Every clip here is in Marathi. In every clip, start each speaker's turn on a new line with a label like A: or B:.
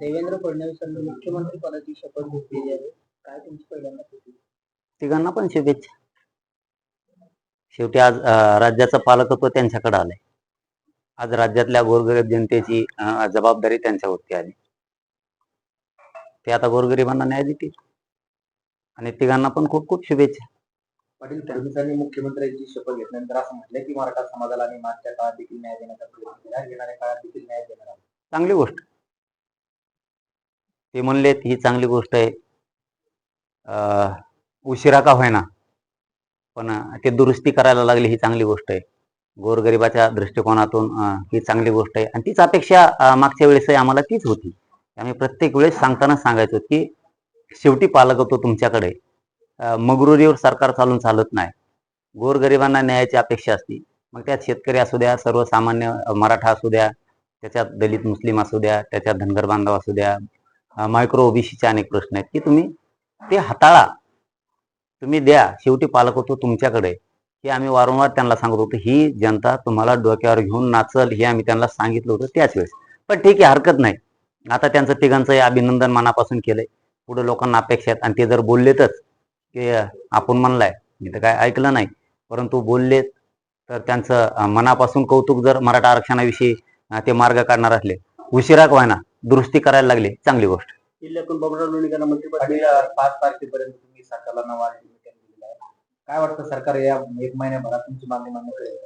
A: देवेंद्र फडणवीसांनी मुख्यमंत्री पदाची शपथ घेतलेली आहे. काय तुमची पहिल्यांदा
B: तिघांना पण शुभेच्छा. शेवटी आज राज्याचं पालकत्व त्यांच्याकडे आलंय. आज राज्यातल्या गोरगरीब जनतेची जबाबदारी त्यांच्यावरती आली. ते आता गोरगरिबांना न्याय देतील. आणि तिघांना पण खूप खूप शुभेच्छा.
C: पाटील फडणवीसांनी मुख्यमंत्र्यांची शपथ घेतल्यानंतर असं म्हटलं की मराठा समाजाला आणि मागच्या काळात देखील न्याय देण्याचा प्रयत्न केला. येणाऱ्या काळात देखील न्याय देणार.
B: चांगली गोष्ट. ते म्हणलेत ही चांगली गोष्ट आहे. उशिरा का होईना पण ते दुरुस्ती करायला लागली ही चांगली गोष्ट आहे. गोरगरिबाच्या दृष्टिकोनातून ही चांगली गोष्ट आहे. आणि तीच अपेक्षा मागच्या वेळेसही आम्हाला तीच होती. आम्ही प्रत्येक वेळेस सांगताना सांगायचो की शेवटी पालक होतो तुमच्याकडे. मगरुरीवर सरकार चालून चालत नाही. गोरगरिबांना न्यायाची अपेक्षा असते. मग त्यात शेतकरी असू द्या सर्वसामान्य मराठा असू द्या त्याच्यात दलित मुस्लिम असू द्या त्याच्यात धनगर बांधव असू द्या मायक्रो ओबीसीचे अनेक प्रश्न आहेत की तुम्ही ते हाताळा. तुम्ही द्या शेवटी पालक होतो तुमच्याकडे. आहे. हे आम्ही वारंवार त्यांना सांगत होतो ही जनता तुम्हाला डोक्यावर घेऊन नाचल हे आम्ही त्यांना सांगितलं होतं त्याच वेळेस. पण ठीक आहे हरकत नाही. आता त्यांचं तिघांचं अभिनंदन मनापासून केलंय. पुढे लोकांना अपेक्षा आहेत आणि ते जर बोललेतच की आपण म्हणलाय. मी तर काय ऐकलं नाही. परंतु बोललेत तर त्यांचं मनापासून कौतुक जर मराठा आरक्षणाविषयी ते मार्ग काढणार असले उशिरा व्हायना दुरुस्ती करायला लागली. चांगली गोष्ट.
A: जिल्ह्यातून बबनराव लोणीकरांना मंत्रिपद
C: पाच तारखेपर्यंत तुम्ही सरकारला नवा अल्टिमेटम दिलेला आहे. काय वाटतं सरकार या एक महिन्याभरात तुमची मागणी मान्य करेल?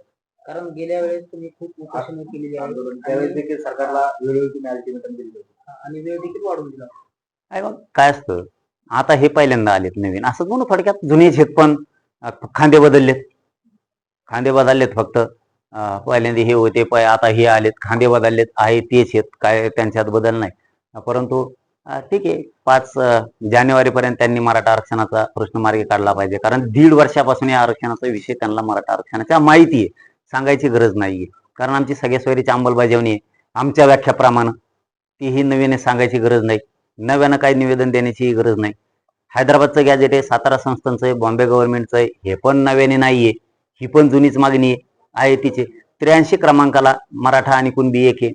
A: कारण गेल्या वेळेस तुम्ही खूप उपोषण केलेली
C: आंदोलन त्यावेळेस देखील सरकारला वेळोवेळी तुम्ही अल्टिमेटम दिले होते.
A: आणि वेळ देखील वाढवून दिला
B: काय मग काय असतं? आता हे पहिल्यांदा आलेत नवीन. असं म्हणून थोडक्यात जुनेच आहेत पण अं, खांदे बदललेत. खांदे बदललेत फक्त. पहिल्यांदा हे होते पाय आता हे आलेत खांदे बदललेत आहे तेच आहेत काय त्यांच्यात बदल नाही. परंतु ठीक आहे पाच जानेवारीपर्यंत त्यांनी मराठा आरक्षणाचा प्रश्न मार्गी काढला पाहिजे. कारण दीड वर्षापासून या आरक्षणाचा विषय त्यांना मराठा आरक्षणाच्या माहिती आहे सांगायची गरज नाहीये. कारण आमची सगळ्या सोयरीची अंमलबजावणी आहे. आमच्या व्याख्याप्रमाणे तीही नव्याने सांगायची गरज नाही. नव्यानं काही निवेदन देण्याची गरज नाही. हैदराबादचं गॅजेट आहे सातारा संस्थांचं आहे बॉम्बे गव्हर्नमेंटचं आहे हे पण नव्याने नाहीये. ही पण जुनीच मागणी आहे. आयतीचे त्र्याऐंशी क्रमांकाला मराठा आणि कुणबी एक आहे.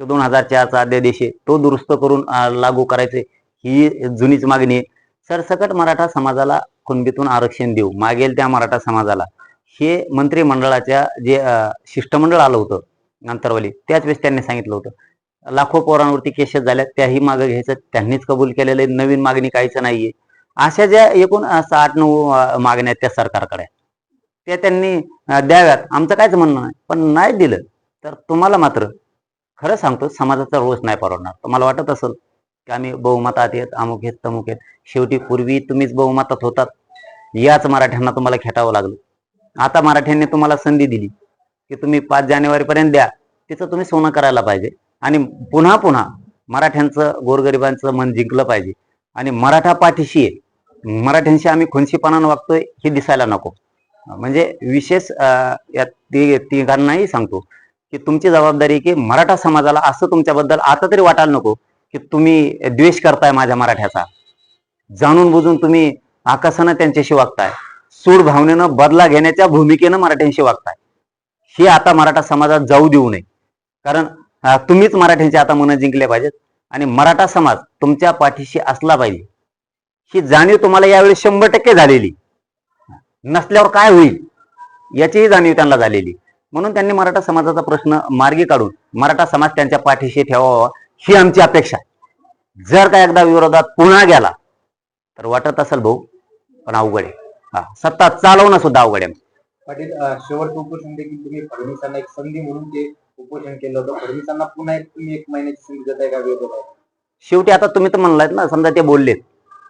B: तो दोन हजार चारचा अध्यादेश आहे. तो दुरुस्त करून लागू करायचे. ही जुनीच मागणी आहे. सरसकट मराठा समाजाला कुणबीतून आरक्षण देऊ. मागेल त्या मराठा समाजाला. हे मंत्रिमंडळाच्या जे शिष्टमंडळ आलं होतं अंतरवाली त्याच वेळेस त्यांनी सांगितलं होतं. लाखो पोरांवरती केसेस झाल्या त्याही मागं घ्यायचं. त्यांनीच कबूल केलेलं आहे. नवीन मागणी काहीच नाहीये. अशा ज्या एकूण अं, आठ नऊ मागण्या त्या सरकारकडे. त्या त्यांनी द्याव्यात. आमचं कायच म्हणणं नाही. पण नाही दिलं तर तुम्हाला मात्र खरं सांगतो समाजाचा रोष नाही परवडणार. तुम्हाला वाटत असेल की आम्ही बहुमतात येत अमुक आहेत तमुक आहेत. शेवटी पूर्वी तुम्हीच बहुमतात होतात. याच मराठ्यांना तुम्हाला खेटावं लागलं. आता मराठ्यांनी तुम्हाला संधी दिली की तुम्ही पाच जानेवारीपर्यंत द्या. तिचं तुम्ही सोनं करायला पाहिजे. आणि पुन्हा पुन्हा मराठ्यांचं गोरगरिबांचं मन जिंकलं पाहिजे. आणि मराठा पाठीशी आहे. मराठ्यांशी आम्ही खुनशीपणानं वागतोय हे दिसायला नको. म्हणजे विशेष या ती तिघांनाही सांगतो की तुमची जबाबदारी की मराठा समाजाला असं तुमच्याबद्दल आता तरी वाटायला नको की तुम्ही द्वेष करताय माझ्या मराठ्याचा. जाणून बुजून तुम्ही आकाशानं त्यांच्याशी वागताय. सूड भावनेनं बदला घेण्याच्या भूमिकेनं मराठ्यांशी वागताय. हे आता मराठा समाजात जाऊ देऊ नये. कारण तुम्हीच मराठ्यांची आता मनं जिंकले पाहिजेत आणि मराठा समाज तुमच्या पाठीशी असला पाहिजे. ही जाणीव तुम्हाला यावेळी शंभर टक्के झालेली. नसल्यावर काय होईल? याचीही जाणीव त्यांना झालेली. म्हणून त्यांनी मराठा समाजाचा प्रश्न मार्गी काढून मराठा समाज त्यांच्या पाठीशी ठेवावा ही आमची अपेक्षा. जर का एकदा विरोधात पुन्हा गेला तर वाटत असेल भाऊ पण अवघड आहे. हा सत्ता चालवणं सुद्धा अवघड आहे.
C: पाटील अं, शेवटचं उपोषण देखील तुम्ही फडणवीसांना एक संधी म्हणून ते उपोषण केलं होतं. फडणवीसांना पुन्हा एक तुम्ही एक महिन्याची संधी देताय का विरोधात?
B: शेवटी आता तुम्ही तर म्हणलात ना समजा ते बोललेत.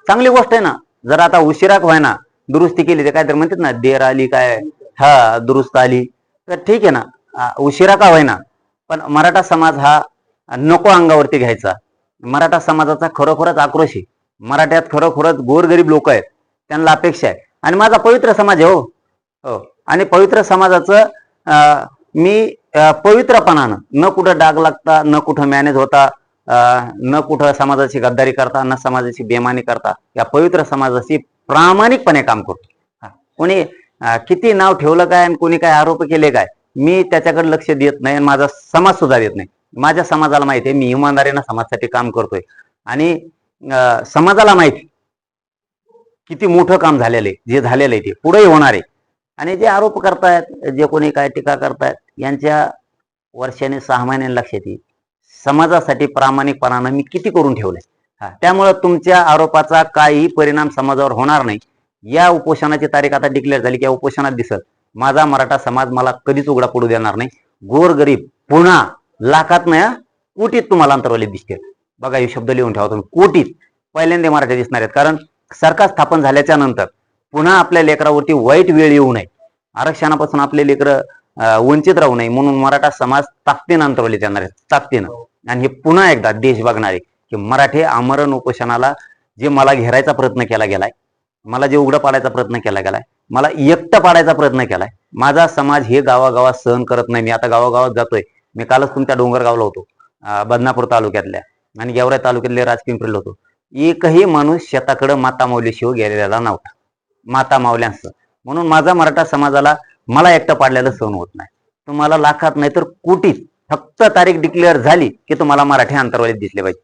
B: चांगली गोष्ट आहे ना जर आता उशिरा व्हायना दुरुस्ती केली ते काय तर म्हणतात ना देर आली काय? हा दुरुस्त आली. तर ठीक आहे ना. उशिरा का होईना. पण मराठा समाज हा नको अंगावरती घ्यायचा. मराठा समाजाचा खरोखरच आक्रोश आहे. मराठ्यात खरोखरच गोरगरीब लोक आहेत. त्यांना अपेक्षा आहे. आणि माझा पवित्र समाज आहे हो. हो. आणि पवित्र समाजाचं मी पवित्रपणानं न कुठं डाग लागता न कुठं मॅनेज होता न कुठं समाजाची गद्दारी करता न समाजाची बेमानी करता या पवित्र समाजाशी प्रामाणिकपणे काम करतो. कोणी किती नाव ठेवलं काय आणि कोणी काय आरोप केले काय मी त्याच्याकडे लक्ष देत नाही आणि माझा समाज सुद्धा देत नाही. माझ्या समाजाला माहिती आहे मी इमानदारीनं समाजासाठी काम करतोय. आणि समाजाला माहिती किती मोठं काम झालेलं आहे जे झालेलं आहे ते पुढेही होणार आहे. आणि जे आरोप करतायत जे कोणी काय टीका करतायत यांच्या वर्षाने सहा महिन्याने लक्षात येईल समाजासाठी प्रामाणिकपणानं मी किती करून ठेवलंय? त्यामुळं तुमच्या आरोपाचा काही परिणाम समाजावर होणार नाही. या उपोषणाची तारीख आता डिक्लेअर झाली की या उपोषणात दिसत माझा मराठा समाज मला कधीच उघडा पडू देणार नाही. गोरगरीब पुन्हा लाखात नाही कोटीत तुम्हाला अंतरवाली दिसते बघा हे शब्द लिहून ठेवा तुम्ही. कोटीत पहिल्यांदा मराठा दिसणार आहेत. कारण सरकार स्थापन झाल्याच्यानंतर पुन्हा आपल्या लेकरावरती वाईट वेळ येऊ नये. आरक्षणापासून आपले लेकरं वंचित राहू नये. म्हणून मराठा समाज ताकदीनं अंतरवले येणार आहेत ताकदीनं. आणि हे पुन्हा एकदा देश बघणारे की मराठी आमरण उपोषणाला जे मला घेरायचा प्रयत्न केला गेलाय मला जे उघडं पाडायचा प्रयत्न केला गेलाय मला एकटं पाडायचा प्रयत्न केलाय माझा समाज हे गावागावात सहन करत नाही. मी आता गावागावात जातोय. मी कालच तुमच्या डोंगरगावला होतो बदनापूर तालुक्यातल्या आणि गेवराई तालुक्यातले राजपिंपरीला होतो. एकही माणूस शेताकडं माता माऊलीशिव गेलेला नव्हता. माता माऊल्यांचं म्हणून माझा मराठा समाजाला मला एकटं पाडलेलं सहन होत नाही. तुम्हाला लाखात नाही तर कोटीत फक्त तारीख डिक्लेअर झाली की तुम्हाला मराठी अंतरवालीत दिसले पाहिजे.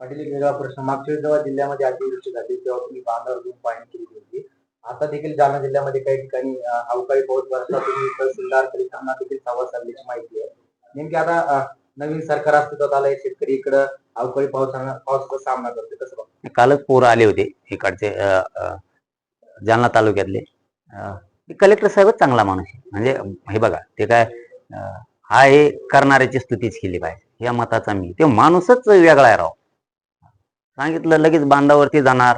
C: पाटील एक वेगळा प्रश्न मागच्या वेळी जेव्हा जिल्ह्यामध्ये अतिवृष्टी झाली तेव्हा तुम्ही बांधावर घेऊन पाणी केली होती. आता देखील जालना जिल्ह्यामध्ये काही ठिकाणी अवकाळी पाऊस बरसला तुम्ही तहसीलदार कलेक्टरांना देखील संवाद साधल्याची माहिती आहे. नेमकी आता नवीन सरकार अस्तित्वात आलंय शेतकरी इकडं अवकाळी पावसानं पावसाचा सामना करते कसं?
B: कालच पोरं आले होते इकडचे जालना तालुक्यातले. कलेक्टर साहेबच चांगला माणूस आहे. म्हणजे हे बघा ते काय हा हे करणाऱ्याची स्तुतीच केली पाहिजे. या मताचा मी. ते माणूसच वेगळा आहे राव. सांगितलं लगेच बांधावरती जाणार.